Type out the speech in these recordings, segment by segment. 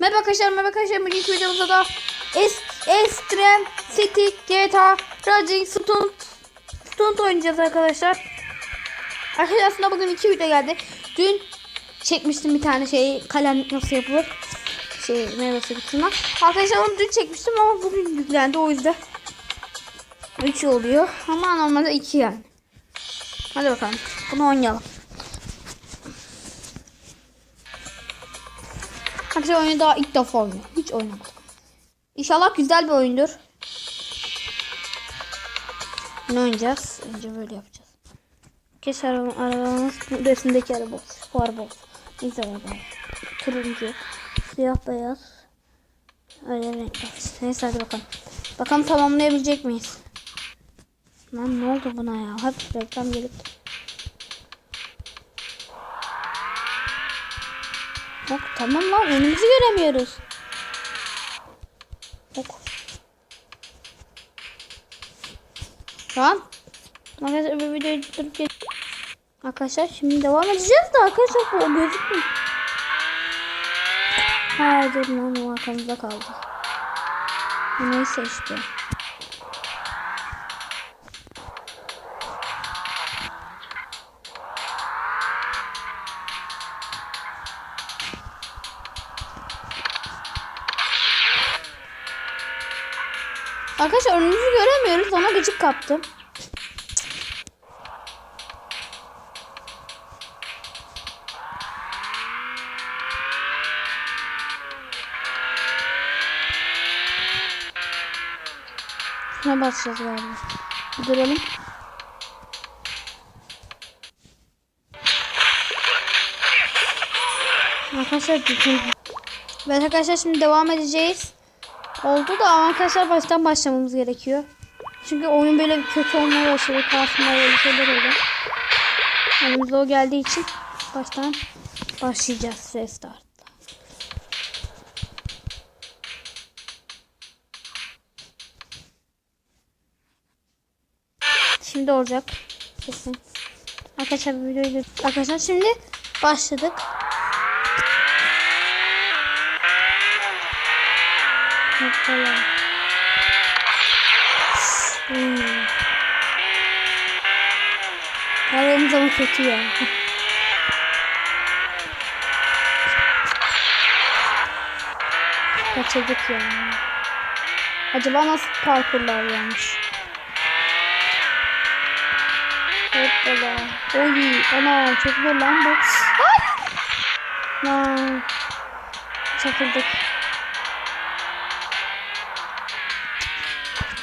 Merhaba arkadaşlar, merhaba arkadaşlar. Bugünkü videomuzda da Extreme City GTA Racing Stunt Stunt oynayacağız arkadaşlar. Arkadaşlar aslında bugün iki video geldi. Dün çekmiştim bir tane şey kalemlik nasıl yapılır. Şey meyvesi kısmına. Arkadaşlar onu dün çekmiştim ama bugün yüklendi o yüzden. 3 oluyor ama normalde 2 yani. Hadi bakalım. Bunu oynayalım. Arkadaşlar oyunu daha ilk defa oynuyorum. Hiç oynamadım. İnşallah güzel bir oyundur. Ne oynayacağız? Önce böyle yapacağız. Kes araba, arabamız resimdeki araba olsun. Bu araba araba. Turuncu. Siyah beyaz. Öyle renk olsun. Neyse hadi bakalım. Bakalım tamamlayabilecek miyiz? Lan ne oldu buna ya? Hep reklam gelip. Bak tamam lan önümüzü göremiyoruz. Bak. Lan. Arkadaşlar bir videoyu durup gel. Arkadaşlar şimdi devam edeceğiz de arkadaşlar bu gözükmüyor. Hayır lan o arkamızda kaldı. Neyse işte. Arkadaşlar önümüzü göremiyoruz ama gıcık kaptım. Şuna basacağız galiba. Duralım. Arkadaşlar bütün... Evet arkadaşlar şimdi devam edeceğiz. Oldu da ama arkadaşlar baştan başlamamız gerekiyor. Çünkü oyun böyle kötü olmaya başladı. Karşımda böyle şeyler oldu. Elimizde o geldiği için baştan başlayacağız restart. Şimdi olacak. Kesin. Arkadaşlar videoyu Arkadaşlar şimdi başladık. Hoppala. Hmm. Arabamız ama kötü ya. Kaçırdık ya. Acaba nasıl parkurlar varmış? Hoppala. Oy. Ana çok zor lan bu. Ay. Lan. Çakıldık.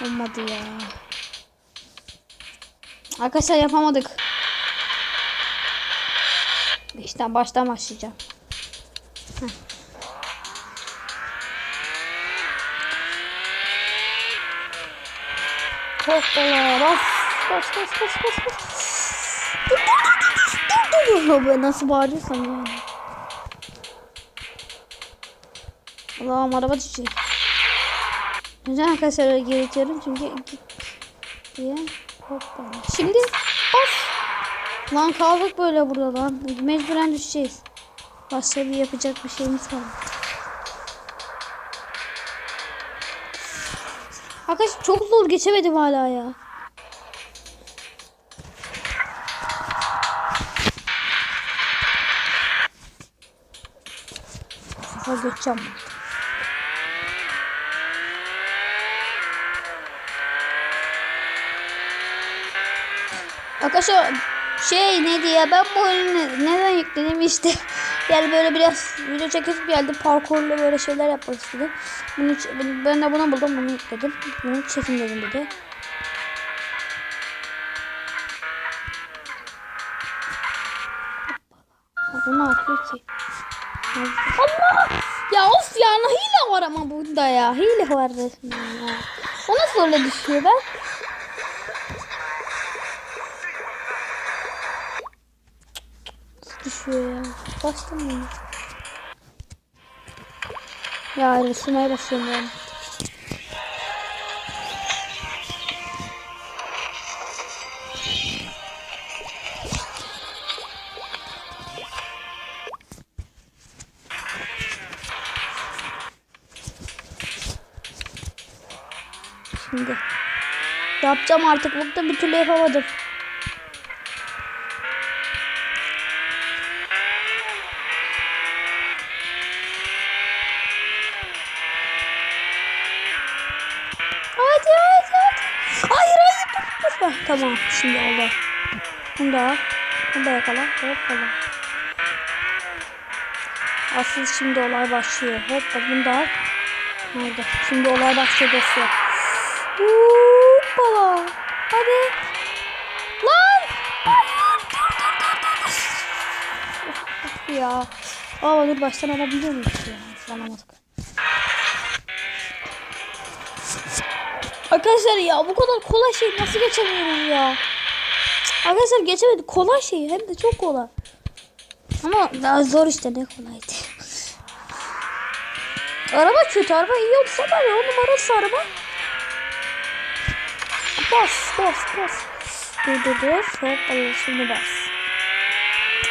Olmadı ya. Arkadaşlar yapamadık. İşte baştan başlayacağım. Heh. Hoppala bas. Bas bas bas bas bas. Ben nasıl bağırıyorsam yani. Allah'ım araba düşecek. Neden arkadaşlar geri itiyorum çünkü diye hoppala. Şimdi bas. Lan kaldık böyle burada lan. Mecburen düşeceğiz. Başka bir yapacak bir şeyimiz kalmadı. Arkadaşlar çok zor geçemedim hala ya. Sefer geçeceğim. Arkadaşlar şey ne diye ben bu oyunu neden yükledim işte yani böyle biraz video çekip geldi parkurlu böyle şeyler yapmak istedim. Bunu, ben de bunu buldum bunu yükledim. Bunu çekin dedim bir de. Bu ne yapıyor ki? Allah! Ya of ya hile var ama bunda ya. Hile var resmen ya. O nasıl öyle düşüyor ben? düşüyor ya. Bastım mı? Ya resimaya basıyorum ben. Şimdi yapacağım artık bunu da bir türlü yapamadım. Tamam şimdi oldu. Bunu da bunu da yakala. Hoppala. Asıl şimdi olay başlıyor. Hoppa bunu da al. Nerede? Şimdi olay başlıyor dostlar. Hoppala. Hadi. Lan. Hayır. Dur dur dur dur. dur. ya. Aa dur baştan alabiliyor muyuz ya? Alamadık. Arkadaşlar ya bu kadar kolay şey nasıl geçemiyoruz ya? Arkadaşlar geçemedik. Kolay şey hem de çok kolay. Ama daha zor işte ne kolaydı. araba kötü araba iyi olsa var ya o numarası araba. Bas bas bas. Dur dur dur. Hop şimdi bas.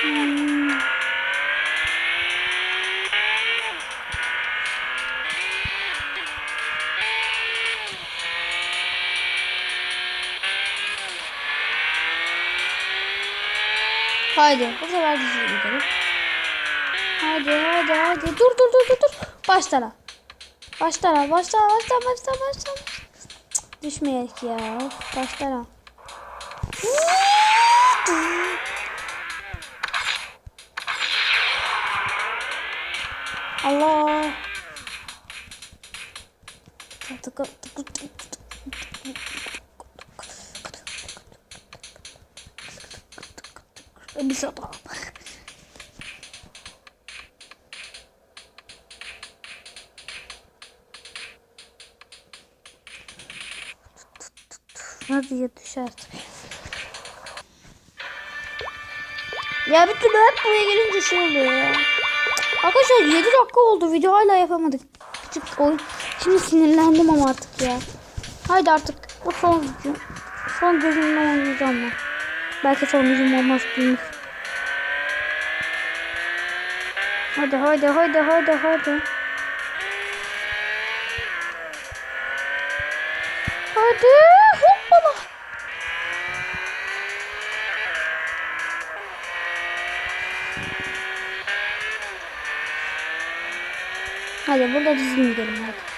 Hmm. Haydi bu sefer düzgün gidelim. Hadi hadi hadi. Dur dur dur dur dur. Baştan al. Baştan baştan baştan. Cık, Düşmeyek ya. Of, Baştan al. Allah. Tıkı tıkı tıkı Bir sopa. Hadi ya düş artık. Ya bir türlü hep buraya gelince şey oluyor ya. Arkadaşlar 7 dakika oldu video hala yapamadık. Küçük oyun. Şimdi sinirlendim ama artık ya. Haydi artık bu son. Son gözümle oynayacağım ben. Belki son gözüm olmaz bilmiyorum. Hadi hadi hadi hadi hadi. Hadi hoppala. Hadi burada düzgün gidelim hadi.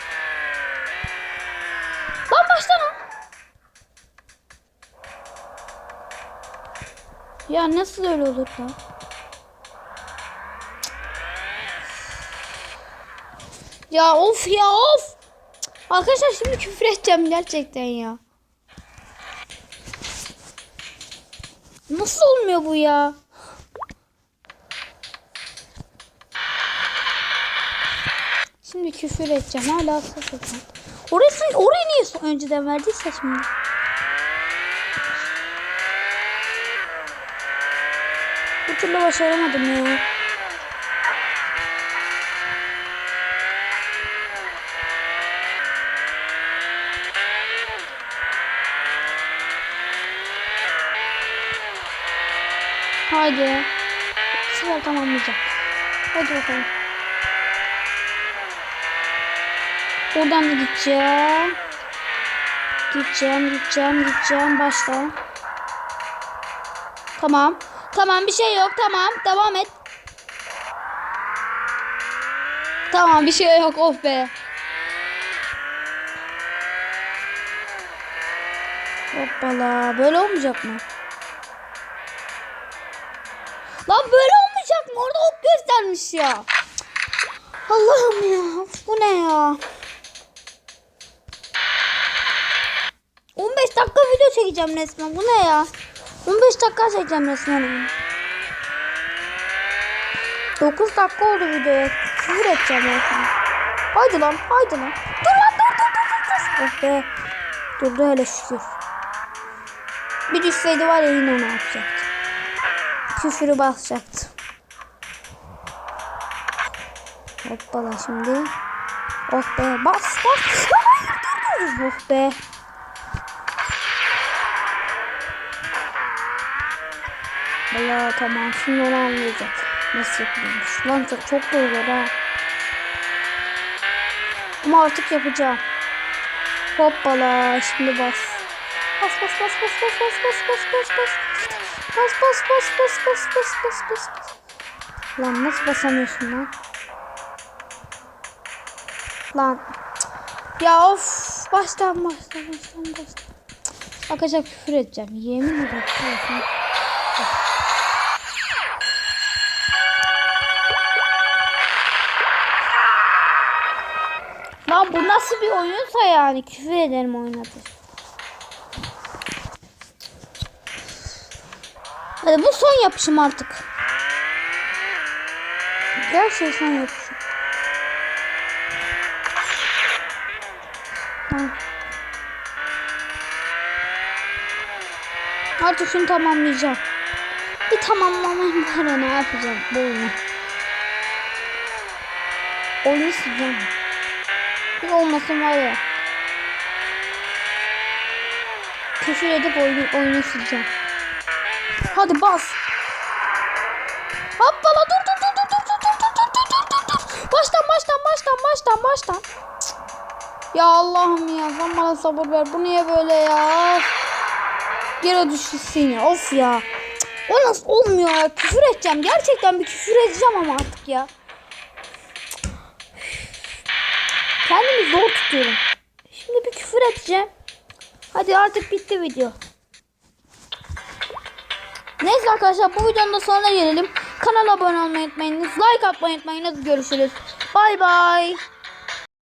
Lan. Ya nasıl öyle olur lan? Ya of ya of. Arkadaşlar şimdi küfür edeceğim gerçekten ya. Nasıl olmuyor bu ya? Şimdi küfür edeceğim. Hala sakın. Orası, orayı niye önceden verdiyse şimdi? Bir türlü başaramadım ya. Haydi. Sıra tamamlayacağım. Hadi bakalım. Buradan da gideceğim. Gideceğim, gideceğim, gideceğim. Başla. Tamam. Tamam bir şey yok. Tamam. Devam et. Tamam bir şey yok. Of be. Hoppala. Böyle olmayacak mı? Böyle olmayacak mı? Orada ok göstermiş ya. Allah'ım ya. Bu ne ya? 15 dakika video çekeceğim resmen. Bu ne ya? 15 dakika çekeceğim resmen. 9 dakika oldu videoya. Küfür edeceğim resmen. Haydi lan, haydi lan. Dur lan, dur, dur, dur, dur. Oh be. Durdu hele şükür. Bir düşseydi var ya yine ne yapacaktı? Küfürü basacaktı. Hoppala şimdi. Oh be, bas, bas. Hayır, dur. Oh be. Valla tamam şimdi onu anlayacak. Nasıl yapılmış. Lan çok, çok zor ha. Ama artık yapacağım. Hoppala şimdi bas. Bas bas bas bas bas bas bas bas bas bas. Bas bas bas bas bas bas bas bas bas. Lan nasıl basamıyorsun lan? Lan. Ya of. Baştan baştan baştan baştan. Arkadaşlar küfür edeceğim. Yemin ederim. Lan bu nasıl bir oyunsa yani küfür ederim oynadı. Hadi bu son yapışım artık. Gerçekten son yapışım. Artık şunu tamamlayacağım. Bir tamamlamayım var ne yapacağım bu oyunu. Oyunu sileceğim. Bir olmasın var ya. Küfür edip oyunu, oyunu sileceğim. Hadi bas. Hoppala dur dur dur dur dur dur dur dur dur dur dur dur. Baştan baştan baştan baştan baştan. Ya Allah'ım ya sen bana sabır ver. Bu niye böyle ya? Geri düşüşsün ya. Of ya. O nasıl olmuyor ya? Küfür edeceğim. Gerçekten bir küfür edeceğim ama artık ya. Kendimi zor tutuyorum. Şimdi bir küfür edeceğim. Hadi artık bitti video. Neyse arkadaşlar bu videonun da sonuna gelelim. Kanala abone olmayı unutmayınız. Like atmayı unutmayınız. Görüşürüz. Bay bay.